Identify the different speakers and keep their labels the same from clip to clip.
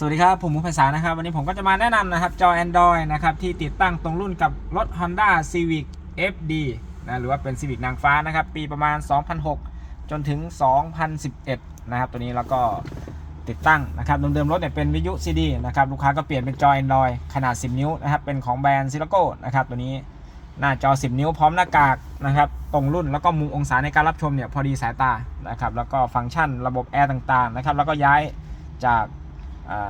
Speaker 1: สวัสดีครับ ผมมุกภาษานะครับ วันนี้ผมก็จะมาแนะนำนะครับ จอ Android นะครับ ที่ติดตั้งตรงรุ่นกับรถ Honda Civic FD นะหรือว่าเป็น Civic นางฟ้านะครับ ปีประมาณ 2006 จนถึง 2011 นะครับ ตัวนี้แล้วก็ติดตั้งนะครับเดิมๆรถเนี่ยเป็นวิทยุ CD นะครับ ลูกค้าก็เปลี่ยนเป็นจอ Android ขนาด 10 นิ้วนะครับ เป็นของแบรนด์ Siraco นะครับ ตัวนี้หน้าจอ 10 นิ้วพร้อมหน้ากากนะครับตรงรุ่นแล้วก็มุมองศาในการรับชมเนี่ยพอดีสายตานะครับแล้วก็ฟังก์ชันระบบแอร์ต่างๆนะครับแล้วก็ย้ายจาก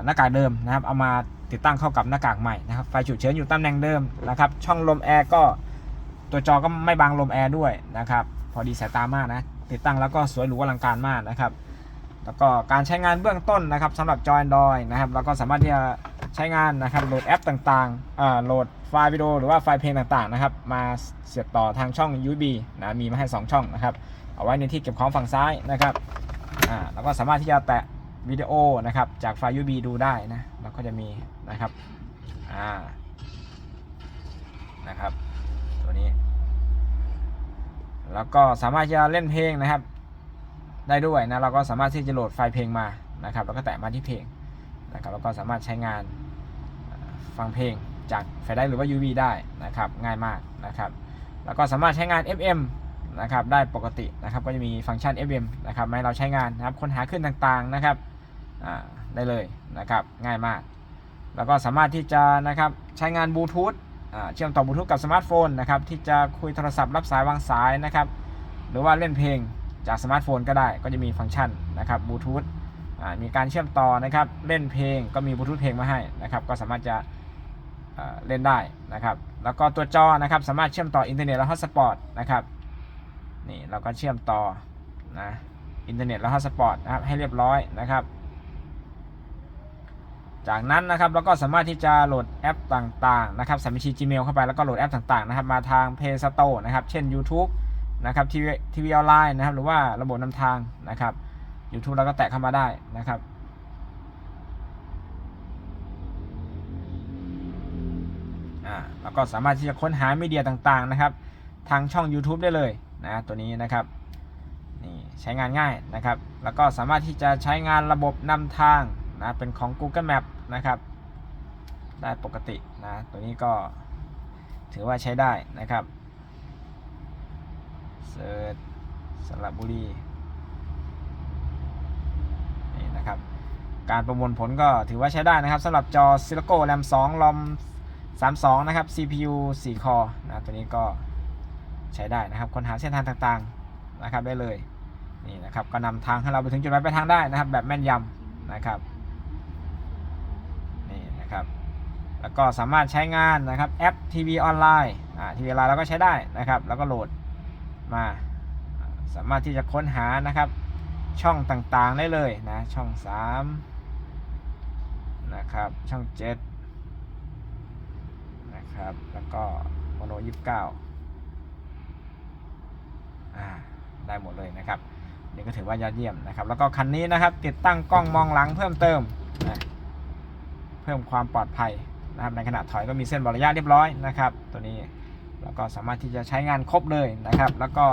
Speaker 1: หน้ากากเดิมนะครับ เอามาติดตั้งเข้ากับหน้ากากใหม่นะครับ ไฟฉุกเฉินอยู่ตำแหน่งเดิมนะครับ ช่องลมแอร์ก็ตัวจอก็ไม่บังลมแอร์ด้วยนะครับ พอดีสายตามากนะ ติดตั้งแล้วก็สวยหรูอลังการมากนะครับ แล้วก็การใช้งานเบื้องต้นนะครับสำหรับจอ Android นะครับเราก็สามารถที่จะใช้งานนะครับ โหลดแอปต่างๆโหลดไฟล์วิดีโอหรือว่าไฟล์เพลงต่างๆนะครับ มาเสียบต่อทางช่อง USB นะ มีมาให้ 2 ช่องนะครับ เอาไว้ในที่เก็บของฝั่งซ้ายนะครับ อ่า แล้วก็สามารถที่จะแตะ วิดีโอนะครับ จากไฟล์ USB ดูได้นะแล้วก็จะมีนะครับอ่านะครับ ตัวนี้ แล้วก็สามารถจะเล่นเพลงนะครับ ได้ด้วยนะเราก็สามารถที่จะโหลดไฟล์เพลงมานะครับ แล้วก็แตะมาที่เพลงนะครับแล้วก็สามารถใช้งานฟังเพลงจากไฟได้หรือว่า USB ได้นะครับ ง่ายมากนะครับ แล้วก็สามารถใช้งาน FM นะครับได้ปกตินะครับก็จะมีฟังก์ชัน FM นะครับมาให้เราใช้งานนะครับค้นหาขึ้นต่างๆนะครับได้เลยนะครับง่ายมาก แล้วก็สามารถที่จะนะครับใช้งานบลูทูธเชื่อมต่อบลูทูธกับสมาร์ทโฟนนะครับที่จะคุยโทรศัพท์รับสายวางสายนะครับหรือว่าเล่นเพลงจากสมาร์ทโฟนก็ได้ก็จะมีฟังก์ชันนะครับบลูทูธมีการเชื่อมต่อนะครับเล่นเพลงก็มีบลูทูธเพลงมาให้นะครับก็สามารถจะเอ่อเล่นได้นะครับแล้วก็ตัวจอนะครับสามารถเชื่อมต่ออินเทอร์เน็ตและฮอตสปอตนะครับ นี่เราก็เชื่อมต่อนะอินเทอร์เน็ตและฮอตสปอตนะครับให้เรียบร้อยนะครับ จากนั้นนะครับเราก็สามารถที่จะโหลดแอปต่างๆนะครับส่บัญชี Gmail เข้าไปแล้วก็โหลดแอปต่างๆนะครับมาทาง Play Store นะครับเช่น YouTube นะครับทีวีทีวีออนไลน์นะครับหรือว่าระบบนำทางนะครับ YouTube เราก็แตะเข้ามาได้นะครับอ่าแล้วก็สามารถที่จะค้นหามีเดียต่างๆนะครับ ทางช่อง YouTube ได้เลย นะตัวนี้นะครับนี่ใช้งานง่ายนะครับ แล้วก็สามารถที่จะใช้งานระบบนำทางนะเป็นของ Google Map นะครับ ได้ปกตินะตัวนี้ก็ถือว่าใช้ได้นะครับเซิร์ชสระบุรีนี่นะครับ การประมวลผลก็ถือว่าใช้ได้นะครับสำหรับจอ s i l i c o RAM 2 ROM 32 นะครับ CPU 4 คอนะตัวนี้ก็ ใช้ได้นะครับค้นหาเส้นทางต่างๆนะครับได้เลยนี่นะครับก็นำทางให้เราไปถึงจุดหมายปลายทางได้นะครับ แบบแม่นยำนะครับนี่นะครับ แล้วก็สามารถใช้งานนะครับแอปทีวีออนไลน์อ่าทีวีออนไลน์เราก็ใช้ได้นะครับ แล้วก็โหลดมาสามารถที่จะค้นหานะครับ ช่องต่างๆได้เลยนะช่อง 3 นะครับ ช่อง 7 นะครับ แล้วก็โมโนยี่สิบเก้า อ่าได้หมดเลยนะครับนี่ก็ถือว่ายอดเยี่ยมนะครับ แล้วก็คันนี้นะครับ ติดตั้งกล้องมองหลังเพิ่มเติมนะเพิ่มความปลอดภัยนะครับในขณะถอยก็มีเส้นบระยะเรียบร้อยนะครับ ตัวนี้แล้วก็สามารถที่จะใช้งานครบเลยนะครับ แล้วก็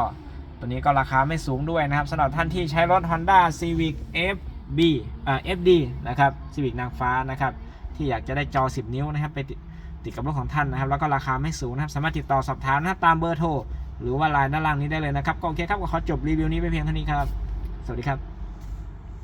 Speaker 1: ตัวนี้ก็ราคาไม่สูงด้วยนะครับสำหรับท่านที่ใช้รถ Honda Civic FB อ่า FD นะครับ Civic นางฟ้านะครับ ที่อยากจะได้จอ 10 นิ้วนะครับ ไปติดติดกับรถของท่านนะครับ แล้วก็ราคาไม่สูงนะครับ สามารถติดต่อสอบถามนะครับตามเบอร์โทร หรือว่าไลน์ด้านล่างนี้ได้เลยนะครับก็โอเคครับก็ขอจบรีวิวนี้ไปเพียงเท่านี้ครับ สวัสดีครับ